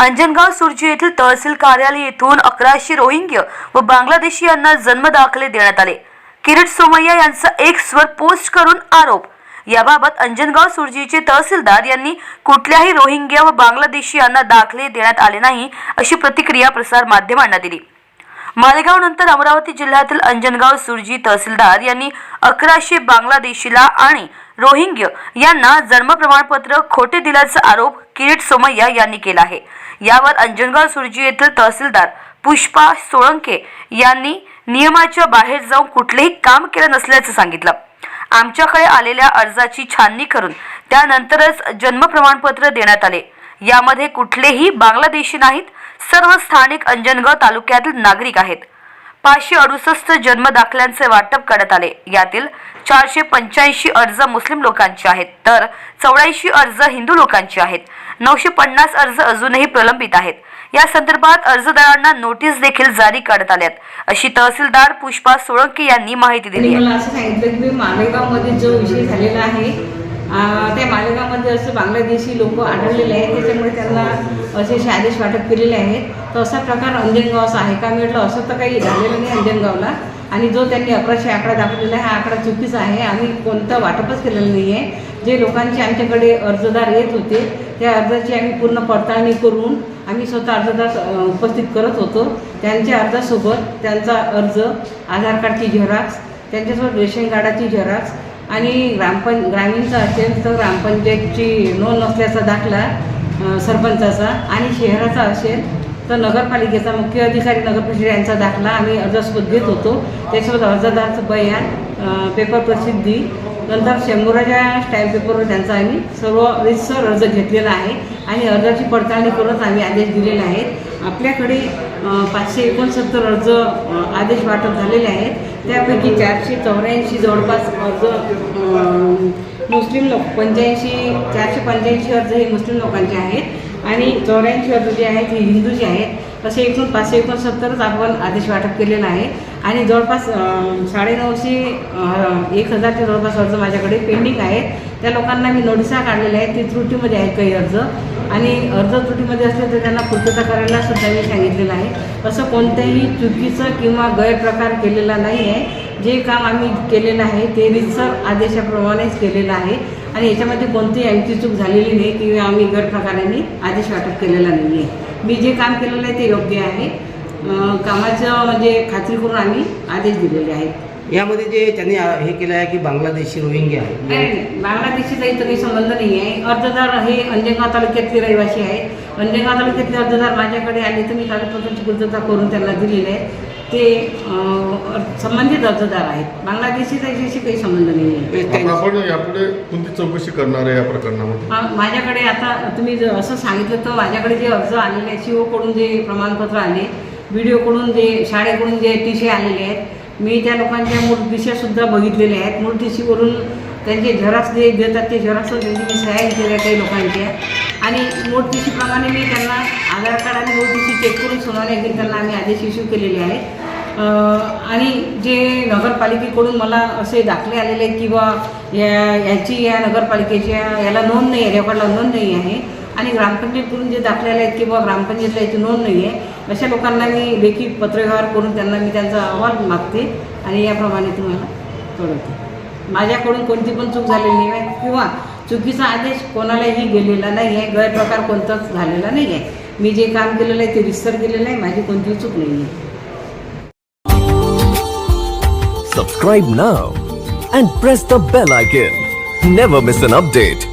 अंजनगाव सुरजी येथील तहसील कार्यालय येथून अकराशे रोहिंग्य व बांगलादेशी यांना जन्म दाखले देण्यात आले. किरीट सोमय्या यांचा एक स्वर पोस्ट करून आरोप. याबाबत अंजनगाव सुरजीचे तहसीलदार यांनी कुठल्याही रोहिंग्या व बांगलादेशी यांना दाखले देण्यात आले नाही अशी प्रतिक्रिया प्रसार माध्यमांना दिली. मालेगाव नंतर अमरावती जिल्ह्यातील अंजनगाव सुरजी तहसीलदार यांनी अकराशे बांगलादेशीला आणि रोहिंग्य यांना जन्म प्रमाणपत्र खोटे दिल्याचा आरोप किरीट सोमय्या यांनी केला आहे. यावर अंजनगाव सुरजी येथील तहसीलदार पुष्पा सोळंके यांनी नियमाच्या बाहेर जाऊन कुठलेही काम केलं नसल्याचं सांगितलं. आमच्याकडे आलेल्या अर्जाची छाननी करून त्यानंतरच जन्म प्रमाणपत्र देण्यात आले. यामध्ये कुठलेही बांगलादेशी नाहीत सर्व स्थानिक अंजनगाव तालुक्यातील नागरिक आहेत. पाचशे अडुसष्ट जन्म दाखल्यांचे वाटप करण्यात आले. यातील चारशे पंच्याऐंशी अर्ज मुस्लिम लोकांचे आहेत. तर चौऱ्याऐंशी अर्ज हिंदू लोकांचे आहेत. नऊशे पन्नास अर्ज अजूनही प्रलंबित आहेत. या संदर्भात अर्जदारांना नोटीस देखील जारी करण्यात आल्यात. अशी तहसीलदार पुष्पा सोळंके यांनी माहिती दिली मला असं सांगितलं की मालेगावमध्ये जो विषय झालेला आहे त्या मालेगावमध्ये असं बांगलादेशी लोक आढळलेले आहेत. त्याच्यामुळे त्यांना असे आदेश वाटप केलेले आहेत. तर असा प्रकार अंजनगावचा आहे. का म्हटलं असं तर काही झालेलं नाही अंजनगावला. आणि जो त्यांनी अकराशे आकडा दाखवलेला आहे हा आकडा चुकीचा आहे. आम्ही कोणतं वाटपच केलेलं नाही आहे जे लोकांचे आमच्याकडे अर्जदार येत होते त्या अर्जाची आम्ही पूर्ण पडताळणी करून आम्ही स्वतः अर्जदार उपस्थित करत होतो. त्यांच्या अर्जासोबत त्यांचा अर्ज आधार कार्डची झेरॉक्स त्यांच्यासोबत रेशन कार्डाची झेरॉक्स आणि ग्रामपं ग्रामीणचा असेल तर ग्रामपंचायतची नोंद नसल्याचा दाखला सरपंचाचा आणि शहराचा असेल तर नगरपालिकेचा मुख्य अधिकारी नगरपरिषद यांचा दाखला आम्ही अर्जासोबत घेत होतो. त्यासोबत अर्जदारचं बयान पेपर प्रसिद्धी नंतर शंभराच्या स्टॅम्प पेपरवर त्यांचा आम्ही सर्व रितसर अर्ज घेतलेला आहे. आणि अर्जाची पडताळणी करूनच आम्ही आदेश दिलेले आहेत. आपल्याकडे पाचशे एकोणसत्तर अर्ज आदेश वाटप झालेले आहेत. त्यापैकी चारशे चौऱ्याऐंशी जवळपास अर्ज मुस्लिम लोक पंच्याऐंशी चारशे पंच्याऐंशी अर्ज हे मुस्लिम लोकांचे आहेत. आणि चौऱ्याऐंशी अर्ज जे आहेत हे हिंदूचे आहेत तसे एकूण पाचशे एकोणसत्तरच आपण आदेश वाटप केलेला आहे. आणि जवळपास साडेनऊशे एक हजारच्या जवळपास अर्ज माझ्याकडे पेंडिंग आहेत. त्या लोकांना मी नोटिसा काढलेल्या आहेत ती त्रुटीमध्ये आहेत काही अर्ज. आणि अर्ज त्रुटीमध्ये असले तर त्यांना पूर्तता करायला सुद्धा मी सांगितलेलं आहे. असं कोणत्याही चुकीचं किंवा गैरप्रकार केलेला नाही आहे जे काम आम्ही केलेलं आहे ते रितसर आदेशाप्रमाणेच केलेलं आहे. आणि याच्यामध्ये कोणतीही आमची चूक झालेली नाही किंवा आम्ही गैरप्रकाराने आदेश वाटप केलेला नाही आहे मी जे काम केलेलं आहे ते योग्य आहे. कामाचं म्हणजे खात्री करून आम्ही आदेश दिलेले आहेत. यामध्ये जे त्यांनी हे केलं आहे की बांगलादेशी रोहिंग्या नाही आहे बांगलादेशीचा इथं काही संबंध नाही आहे. अर्जदार हे अंजनगाव तालुक्यातले रहिवासी आहेत. अंजनगाव तालुक्यातले अर्जदार माझ्याकडे आले तर मी कागदपत्रांची पूर्तता करून त्यांना दिलेले आहे. ते संबंधित अर्जदार आहेत. बांगलादेशीचा याच्याशी काही संबंध नाही आहे. ते- आता आपण यापुढे कोणती चौकशी करणार आहे या प्रकरणामध्ये? हा, माझ्याकडे आता तुम्ही जर असं सांगितलं तर माझ्याकडे जे अर्ज आलेले आहेत सीओकडून जे प्रमाणपत्र आले व्हिडिओकडून जे शाळेकडून जे टी सी आलेले आहेत मी त्या लोकांच्या मूळ दिशासुद्धा बघितलेल्या आहेत. मूळ टी सीवरून त्यांचे झेरॉक्स जे देतात ते झेरॉक्स त्यांची मी सह्या घेतलेल्या काही लोकांच्या आणि मूळ टी सीप्रमाणे मी त्यांना आधार कार्ड आणि मूळ चेक करून सोनाने घेऊन त्यांना आम्ही आदेश इश्यू केलेले आहेत. आणि जे नगरपालिकेकडून मला असे दाखले आलेले आहेत की बा या याची या नगरपालिकेच्या याला नोंद नाही आहे रेकॉर्डला नोंद नाही आहे. आणि ग्रामपंचायतकडून जे दाखले आले आहेत की बा ग्रामपंचायतला याची नोंद नाही आहे अशा लोकांना मी लेखी पत्रव्यवहार करून त्यांना मी त्यांचा अहवाल मागते आणि याप्रमाणे तुम्हाला कळवते. माझ्याकडून कोणती पण चूक झालेली नाही आहे किंवा चुकीचा आदेश कोणालाही गेलेला नाही आहे गैरप्रकार कोणताच झालेला नाही आहे. मी जे काम केलेलं आहे ते रिसर केलेलं आहे माझी कोणती चूक नाही subscribe now and press the bell icon never miss an update